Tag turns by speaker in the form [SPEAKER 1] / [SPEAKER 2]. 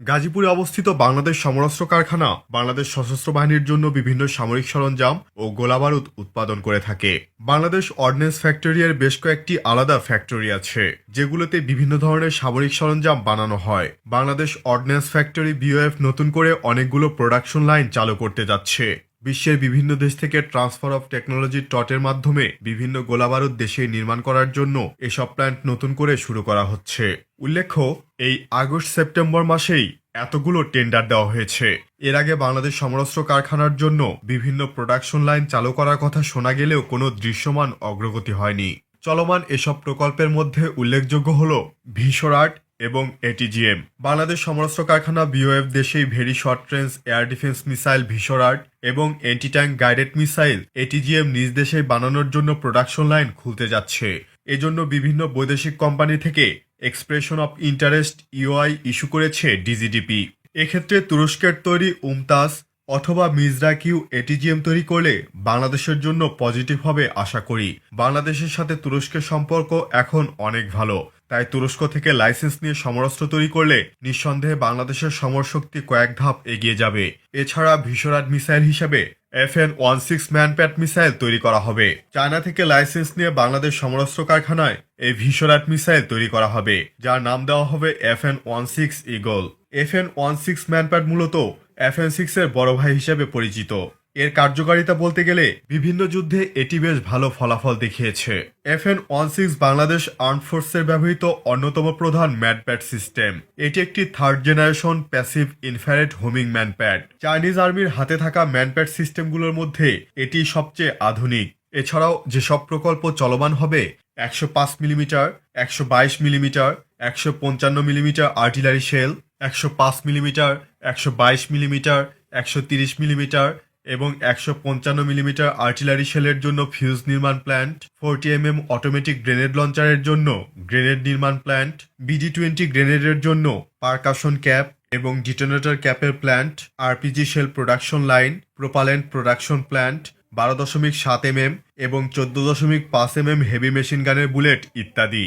[SPEAKER 1] গাজীপুরে অবস্থিত বাংলাদেশ সমরাস্ত্র কারখানা বাংলাদেশ সশস্ত্র বাহিনীর জন্য বিভিন্ন সামরিক সরঞ্জাম ও গোলাবারুদ উৎপাদন করে থাকে। বাংলাদেশ অর্ডিন্যান্স ফ্যাক্টরি এর বেশ কয়েকটি আলাদা ফ্যাক্টরি আছে, যেগুলোতে বিভিন্ন ধরনের সামরিক সরঞ্জাম বানানো হয়। বাংলাদেশ অর্ডিন্যান্স ফ্যাক্টরি বিওএফ নতুন করে অনেকগুলো প্রোডাকশন লাইন চালু করতে যাচ্ছে। বিশ্বের বিভিন্ন দেশ থেকে ট্রান্সফার অফ টেকনোলজি টটের মাধ্যমে বিভিন্ন গোলাবারুদ দেশে নির্মাণ করার জন্য এসব প্ল্যান্ট নতুন করে শুরু করা হচ্ছে। উল্লেখ্য, এই আগস্ট সেপ্টেম্বর মাসেই এতগুলো টেন্ডার দেওয়া হয়েছে। এর আগে বাংলাদেশ সমরাস্ত্র কারখানার জন্য বিভিন্ন প্রোডাকশন লাইন চালু করার কথা শোনা গেলেও কোনো দৃশ্যমান অগ্রগতি হয়নি। চলমান এসব প্রকল্পের মধ্যে উল্লেখযোগ্য হল ভিসরাট এবং এটিজিএম বাংলাদেশ সমরাস্ত্র কারখানা বিওএফ দেশেই very short range air defence missile VSHORAD এবং anti tank guided missile ATGM নিজ দেশে বানানোর জন্য প্রোডাকশন লাইন খুলতে যাচ্ছে। এজন্য বিভিন্ন বৈদেশিক কোম্পানি থেকে expression of interest UI issue করেছে ডিজিডিপি এক্ষেত্রে তুরস্কের তৈরি উমতাজ অথবা মিজরা কিউ এটিজিএম তৈরি করলে বাংলাদেশের জন্য পজিটিভ হবে আশা করি। বাংলাদেশের সাথে তুরস্কের সম্পর্ক এখন অনেক ভালো। তাই তুরস্ক থেকে লাইসেন্স নিয়ে সমরাস্ত্র তৈরি করলে নিঃসন্দেহে বাংলাদেশের সমরশক্তি কয়েক ধাপ এগিয়ে যাবে। এছাড়া ভিসরাট মিসাইল হিসেবে F N one six MANPAT missile তৈরি করা হবে। চায়না থেকে লাইসেন্স নিয়ে বাংলাদেশ সমরাস্ত্র কারখানায় এই ভিসরাট মিসাইল তৈরি করা হবে, যার নাম দেওয়া হবে F N one six eagle. F N one six MANPAT মূলত এফ এন সিক্স এর বড় ভাই হিসেবে পরিচিত। এর কার্যকারিতা বলতে গেলে বিভিন্ন যুদ্ধে এটি বেশ ভালো ফলাফল দেখিয়েছে। F N one six Bangladesh arm ফোর্সের ব্যবহৃত অন্যতম প্রধান ম্যানপ্যাড সিস্টেম। এটি একটি third generation passive infrared homing MANPAD. Chinese আর্মির হাতে থাকা ম্যানপ্যাড সিস্টেমগুলোর মধ্যে এটি সবচেয়ে আধুনিক। এছাড়াও যেসব প্রকল্প চলমান হবে, একশো পাঁচ মিলিমিটার, একশো বাইশ মিলিমিটার, একশো পঞ্চান্ন মিলিমিটার আর্টিলারি শেল, একশো পাঁচ মিলিমিটার, একশো বাইশ মিলিমিটার, একশো তিরিশ মিলিমিটার এবং একশো পঞ্চান্ন মিলিমিটার আর্টিলারি শেলের জন্য ফিউজ নির্মাণ plant, forty M M automatic grenade লঞ্চারের জন্য গ্রেনেড নির্মাণ প্ল্যান্ট, বিডি টোয়েন্টি গ্রেনেডের জন্য পারকাশন ক্যাপ এবং detonator ক্যাপের plant, RPG shell production line, propellant production plant, বারো দশমিক সাত এম এম এবং চোদ্দ দশমিক পাঁচ এম এম হেভি মেশিন গানের বুলেট ইত্যাদি।